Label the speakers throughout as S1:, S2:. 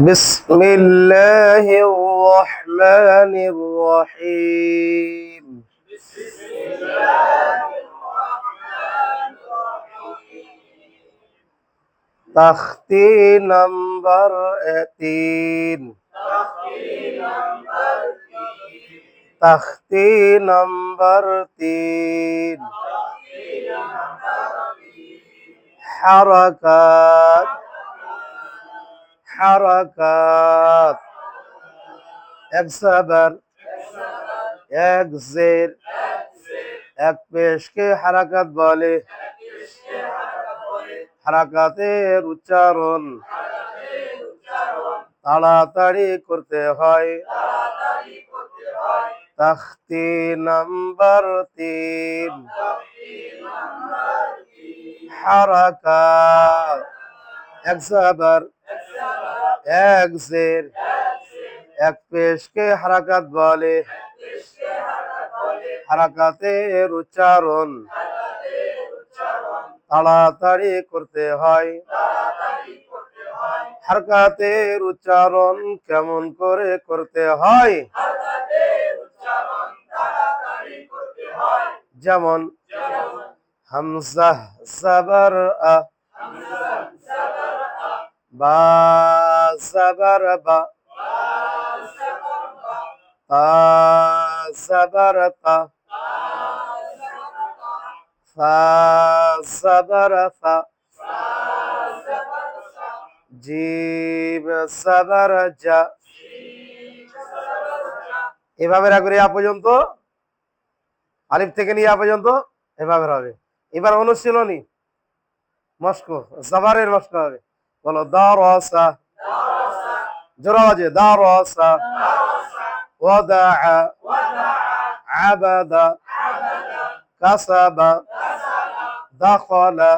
S1: بسم الله الرحمن الرحيم. بسم الله الرحمن الرحيم تختي نمبر 18 تختي نمبر تين حركات হারাকাত। এক সাবার এক জের, এক পেশকে হারাকাত বলে। হারাকাতের উচ্চারণ তাড়াতাড়ি করতে হয়। তখতি নম্বর তিন। হারাকা এক সাবার এক জের। এক পেশকে হারাকাত বলে। হারাকাতের উচ্চারণ। তাড়াতাড়ি করতে হয়। হারকাতের উচ্চারণ কেমন করে করতে হয়? যেমন, হামজা সাবার বা এভাবে রাখবে ইয়া পর্যন্ত? আলিফ থেকে নিয়ে পর্যন্ত? এভাবে হবে। এবার অনুশীলনী। মস্ক, জাবারের মস্ক হবে। বলো, দারসা। জোরা বাজে দারসা ওয়াদা আবাদা কাসাবা দাখলা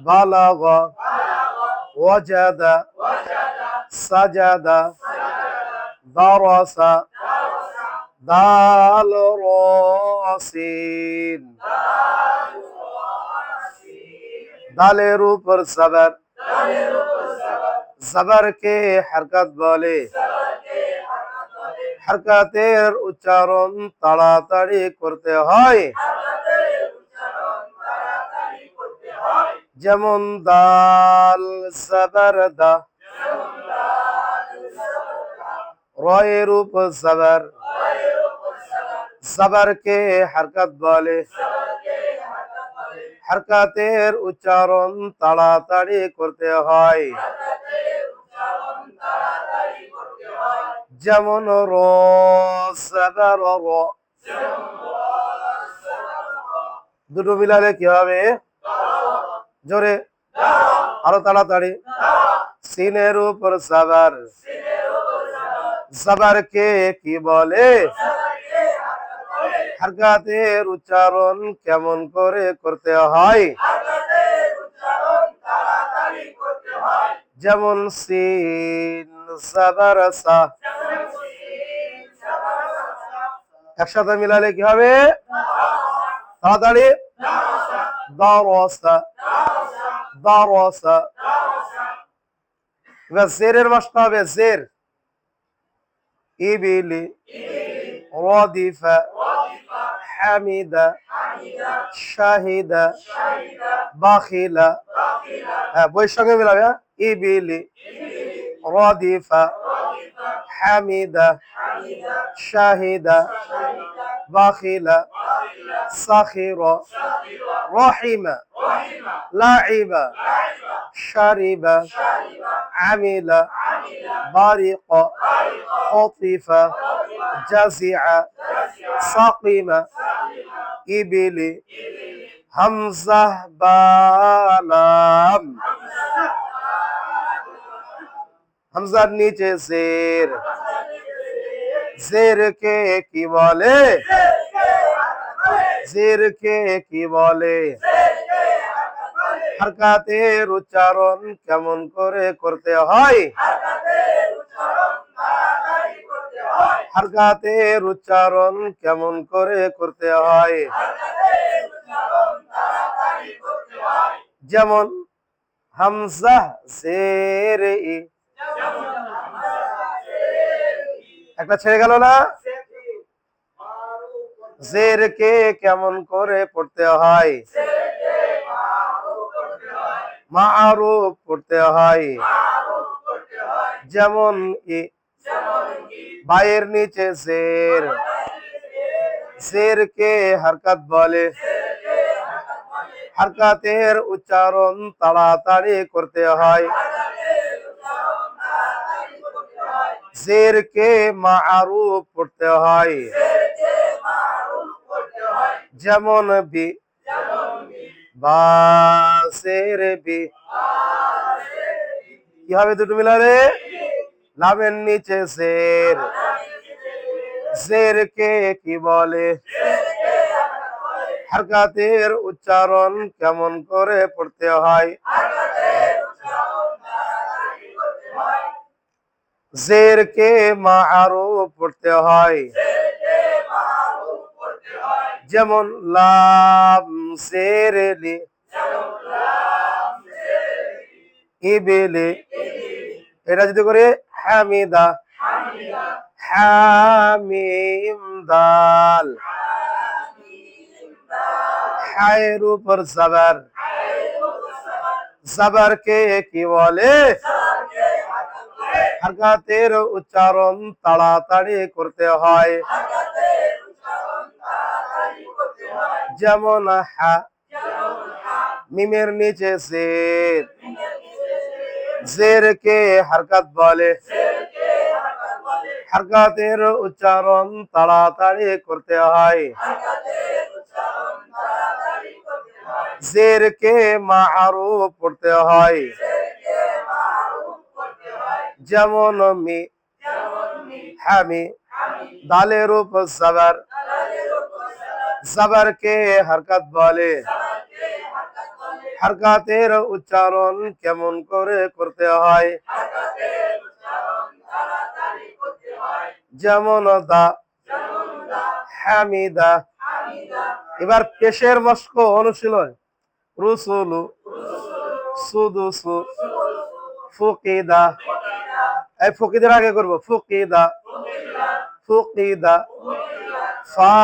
S1: বালাগ ওয়াজাদা সাজাদা দারসা দাল রসিন দালের উপর সবার জবরকে হরকত বলে। হরকতের উচ্চারণ তাড়াতাড়ি করতে হয়। যেমন দাল জবর দা। রয়ের উপর জবর জবরকে হরকত বলে। হরকাতের উচ্চারণ তাড়াতাড়ি করতে হয়। যেমন র সাবার র। দুটো মিলালে কি হবে? জোরে। আরও তাড়াতাড়ি। সিনের উপর সাবার সাবারকে কি বলে? হরকাতের উচ্চারণ কেমন করে করতে হয়? যেমন সিন সাবারসা একসাথে মিলালে কি হবে? তাড়াতাড়ি। দারসা। দারসা। এবার জেরের মাসটা হবে জের। ইবিলি। রদিফা। হামিদা। শাহিদা। বাখিলা। হ্যাঁ বইয়ের সঙ্গে মিলাবে হ্যাঁ? ইবিলি। রদিফা। حميدة شاهدة بخلا سخرا رحم لعب شرب عمل برق خطف جزع سقم إبل همزة بالام همزة. نيجي زير জের কে বলে? জের কে বলে? হরকাতের উচ্চারণ কেমন করে করতে হয়? হরকাতের উচ্চারণ কেমন করে করতে হয়? যেমন, হামজা জের ই একটা ছেড়ে গেল না? জের কে কেমন করে পড়তে হয়? মারুফ পড়তে হয়। যেমন ই- বায়ের নিচে জের। জের কে হরকত বলে? হরকতের উচ্চারণ তাড়াতাড়ি করতে হয়। জের কে মারুফ পড়তে হয়। যেমন বি বা। বি। কি হবে দুটো মিলাবে লাভের নিচে জের। জের কে কি বলে। হরকাতের উচ্চারণ কেমন করে পড়তে হয়? জের কে মারুফ পড়তে হয়। যেমন লাম জের ইবেলে। এটা যদি করে হামিদা। হামিম দাল। হায়ের উপর জবর। জবর। কে কি বলে? হরকাতের উচ্চারণ তাড়াতাড়ি করতে হয় যেমন হা মিমের নিচে জের জের কে হরকত বলে হরকতের উচ্চারণ তাড়াতাড়ি করতে হয় জের কে মারুফ পড়তে হয় যেমন মি হামি দালের উপর জবর কে হরকত বলে। হরকাতের উচ্চারণ কেমন করে করতে হয়? যেমন দা, হামিদা। এবার পেশের মস্ক অনুশীলন। রুসুলু, সুদুসু, ফুকিদা। এই ফুকিদের আগে করব। ফুকিদা। ফুকিদা। ফা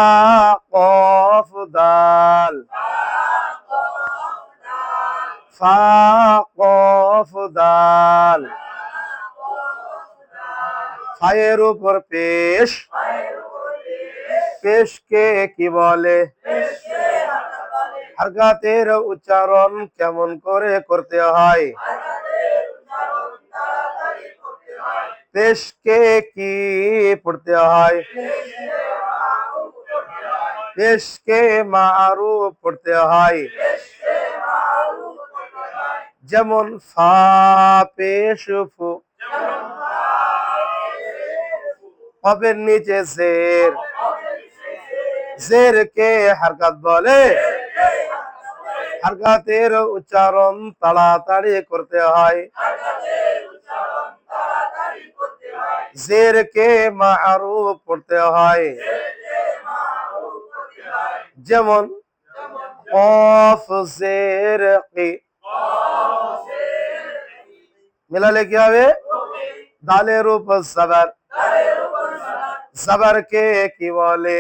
S1: কফ দাল ফা কফ দাল ফায়ের উপর পেশ। পেশকে কি বলে? হরকাতের উচ্চারণ কেমন করে করতে হয়? পেশকে কি পড়তে হয়? পেশকে মারু পড়তে হয়। যেমন ফা নিচে জের। জের কে হরকত বলে। হরকতের উচ্চারণ তাড়াতাড়ি করতে হয়। জের কে মারুফ পড়তে হয় যেমন কফ জের কি মিলালে কি হবে দালের উপর জবর জবর কে কি বলে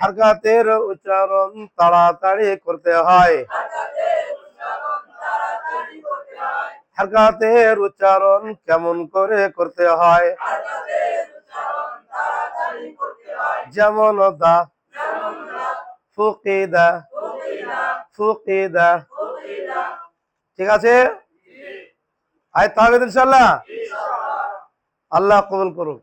S1: হরকতের উচ্চারণ তাড়াতাড়ি করতে হয় হরকতের উচ্চারণ কেমন করে করতে হয়? যেমন দা, ফুকিদা ফুকিদা। ঠিক আছে? আয় তাহলে ইনশাল্লাহ আল্লাহ কবুল করুক।